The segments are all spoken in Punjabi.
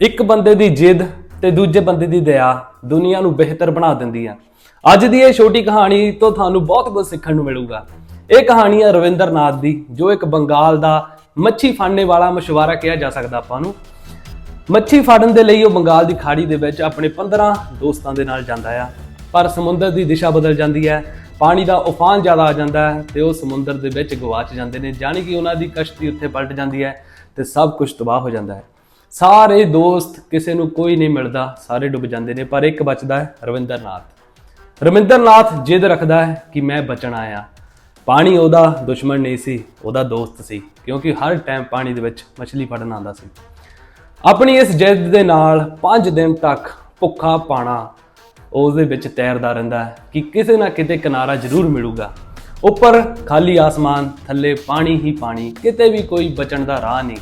ਇੱਕ ਬੰਦੇ ਦੀ ਜਿੱਦ ਤੇ ਦੂਜੇ ਬੰਦੇ ਦੀ ਦਇਆ ਦੁਨੀਆ ਨੂੰ ਬਿਹਤਰ ਬਣਾ ਦਿੰਦੀ ਆ। ਅੱਜ ਦੀ ਇਹ ਛੋਟੀ ਕਹਾਣੀ ਤੋਂ ਤੁਹਾਨੂੰ ਬਹੁਤ ਕੁਝ ਸਿੱਖਣ ਨੂੰ ਮਿਲੂਗਾ। ਇਹ ਕਹਾਣੀ ਹੈ ਰਵਿੰਦਰਨਾਥ ਦੀ, ਜੋ ਇੱਕ ਬੰਗਾਲ ਦਾ ਮੱਛੀ ਫੜਨੇ ਵਾਲਾ ਮਸ਼ਵਾਰਾ ਕਿਹਾ ਜਾ ਸਕਦਾ ਆਪਾਂ ਨੂੰ। ਮੱਛੀ ਫੜਨ ਦੇ ਲਈ ਉਹ ਬੰਗਾਲ ਦੀ ਖਾੜੀ ਦੇ ਵਿੱਚ ਆਪਣੇ 15 ਦੋਸਤਾਂ ਦੇ ਨਾਲ ਜਾਂਦਾ ਆ। ਪਰ ਸਮੁੰਦਰ ਦੀ ਦਿਸ਼ਾ ਬਦਲ ਜਾਂਦੀ ਹੈ ਪਾਣੀ ਦਾ ਉਫਾਨ ਜ਼ਿਆਦਾ ਆ ਜਾਂਦਾ ਹੈ ਤੇ ਉਹ ਸਮੁੰਦਰ ਦੇ ਵਿੱਚ ਗਵਾਚ ਜਾਂਦੇ ਨੇ, ਜਾਣੀ ਕਿ ਉਹਨਾਂ ਦੀ ਕਸ਼ਤੀ ਉੱਥੇ ਪਲਟ ਜਾਂਦੀ ਹੈ ਤੇ ਸਭ ਕੁਝ ਤਬਾਹ ਹੋ ਜਾਂਦਾ ਹੈ ਸਾਰੇ ਦੋਸਤ ਕਿਸੇ ਨੂੰ ਕੋਈ ਨਹੀਂ ਮਿਲਦਾ, ਸਾਰੇ ਡੁੱਬ ਜਾਂਦੇ ਨੇ, ਪਰ ਇੱਕ ਬਚਦਾ ਹੈ, ਰਵਿੰਦਰਨਾਥ। ਰਵਿੰਦਰਨਾਥ ਜਿੱਦ ਰੱਖਦਾ ਹੈ ਕਿ ਮੈਂ ਬਚਣਾ ਆ ਪਾਣੀ ਉਹਦਾ ਦੁਸ਼ਮਣ ਨਹੀਂ ਸੀ, ਉਹਦਾ ਦੋਸਤ ਸੀ, ਕਿਉਂਕਿ ਹਰ ਟਾਈਮ ਪਾਣੀ ਦੇ ਵਿੱਚ ਮੱਛਲੀ ਫੜਨ ਆਉਂਦਾ ਸੀ। ਆਪਣੀ ਇਸ ਜਿੱਦ ਦੇ ਨਾਲ 5 ਦਿਨ ਤੱਕ ਭੁੱਖਾ ਪਾਣਾ ਉਸ ਦੇ ਵਿੱਚ ਤੈਰਦਾ ਰਹਿੰਦਾ ਹੈ ਕਿ ਕਿਸੇ ਨਾ ਕਿਤੇ ਕਿਨਾਰਾ ਜ਼ਰੂਰ ਮਿਲੂਗਾ। ਉੱਪਰ ਖਾਲੀ ਆਸਮਾਨ, ਥੱਲੇ ਪਾਣੀ ਹੀ ਪਾਣੀ, ਕਿਤੇ ਵੀ ਕੋਈ ਬਚਣ ਦਾ ਰਾਹ ਨਹੀਂ।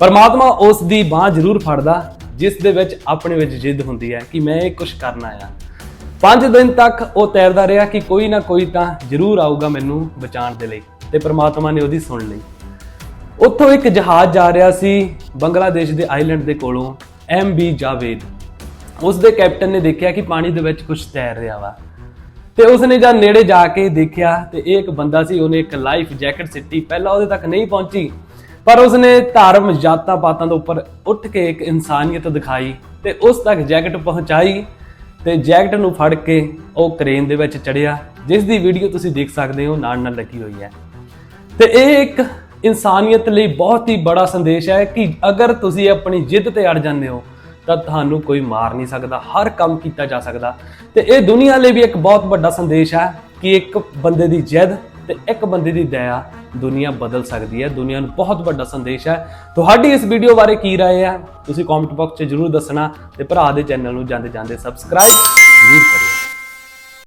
ਪਰਮਾਤਮਾ ਉਸ ਦੀ ਬਾਹ ਜ਼ਰੂਰ ਫੜਦਾ, ਜਿਸ ਦੇ ਵਿੱਚ ਆਪਣੇ ਵਿੱਚ ਜਿੱਦ ਹੁੰਦੀ ਹੈ ਕਿ ਮੈਂ ਇਹ ਕੁਝ ਕਰਨਾ ਆ ਪੰਜ ਦਿਨ ਤੱਕ ਉਹ ਤੈਰਦਾ ਰਿਹਾ ਕਿ ਕੋਈ ਨਾ ਕੋਈ ਤਾਂ ਜ਼ਰੂਰ ਆਊਗਾ ਮੈਨੂੰ ਬਚਾਉਣ ਦੇ ਲਈ ਤੇ ਪ੍ਰਮਾਤਮਾ ਨੇ ਉਹਦੀ ਸੁਣ ਲਈ। ਉੱਥੋਂ ਇੱਕ ਜਹਾਜ਼ ਜਾ ਰਿਹਾ ਸੀ ਬੰਗਲਾਦੇਸ਼ ਦੇ ਆਈਲੈਂਡ ਦੇ ਕੋਲੋਂ, ਐਮ ਬੀ ਜਾਵੇਦ। ਉਸ ਦੇ ਕੈਪਟਨ ਨੇ ਦੇਖਿਆ ਕਿ ਪਾਣੀ ਦੇ ਵਿੱਚ ਕੁਝ ਤੈਰ ਰਿਹਾ ਵਾ। ਤੇ ਉਸਨੇ ਜਾਂ ਨੇੜੇ ਜਾ ਕੇ ਦੇਖਿਆ ਤੇ ਇਹ ਇੱਕ ਬੰਦਾ ਸੀ, ਉਹਨੇ ਇੱਕ ਲਾਈਫ ਜੈਕਟ ਸਿੱਟੀ, ਪਹਿਲਾਂ ਉਹਦੇ ਤੱਕ ਨਹੀਂ ਪਹੁੰਚੀ। ਪਰ ਉਸਨੇ ਧਰਮ ਜਾਤਾਂ ਪਾਤਾਂ ਦੇ ਉੱਪਰ ਉੱਠ ਕੇ ਇੱਕ ਇਨਸਾਨੀਅਤ ਦਿਖਾਈ ਤੇ ਉਸ ਤੱਕ ਜੈਕਟ ਪਹੁੰਚਾਈ ਤੇ ਜੈਕਟ ਨੂੰ ਫੜ ਕੇ ਉਹ ਕ੍ਰੇਨ ਦੇ ਵਿੱਚ ਚੜਿਆ, ਜਿਸ ਦੀ ਵੀਡੀਓ ਤੁਸੀਂ ਦੇਖ ਸਕਦੇ ਹੋ, ਨਾਲ ਨਾਲ ਲੱਗੀ ਹੋਈ ਹੈ। ਤੇ ਇਹ ਇੱਕ ਇਨਸਾਨੀਅਤ ਲਈ ਬਹੁਤ ਹੀ ਬੜਾ ਸੰਦੇਸ਼ ਹੈ ਕਿ ਅਗਰ ਤੁਸੀਂ ਆਪਣੀ ਜਿੱਦ ਤੇ ਅੜ ਜਾਂਦੇ ਹੋ, ਤਾਂ ਤੁਹਾਨੂੰ ਕੋਈ ਮਾਰ ਨਹੀਂ ਸਕਦਾ, ਹਰ ਕੰਮ ਕੀਤਾ ਜਾ ਸਕਦਾ। ਤੇ ਇਹ ਦੁਨੀਆ ਲਈ ਵੀ ਇੱਕ ਬਹੁਤ ਵੱਡਾ ਸੰਦੇਸ਼ ਹੈ ਕਿ ਇੱਕ ਬੰਦੇ ਦੀ ਜਿੱਦ ਤੇ ਇੱਕ ਬੰਦੇ ਦੀ ਦਇਆ ਦੁਨੀਆ ਬਦਲ ਸਕਦੀ ਹੈ ਦੁਨੀਆ ਨੂੰ ਬਹੁਤ ਵੱਡਾ ਸੰਦੇਸ਼ ਹੈ ਤੁਹਾਡੀ ਇਸ ਵੀਡੀਓ ਬਾਰੇ ਕੀ رائے ਹੈ ਤੁਸੀਂ ਕਮੈਂਟ ਬਾਕਸ 'ਚ ਜਰੂਰ ਦੱਸਣਾ ਤੇ ਭਰਾ ਦੇ ਚੈਨਲ ਨੂੰ ਜਾਂਦੇ ਜਾਂਦੇ ਸਬਸਕ੍ਰਾਈਬ ਜ਼ਰੂਰ ਕਰਨਾ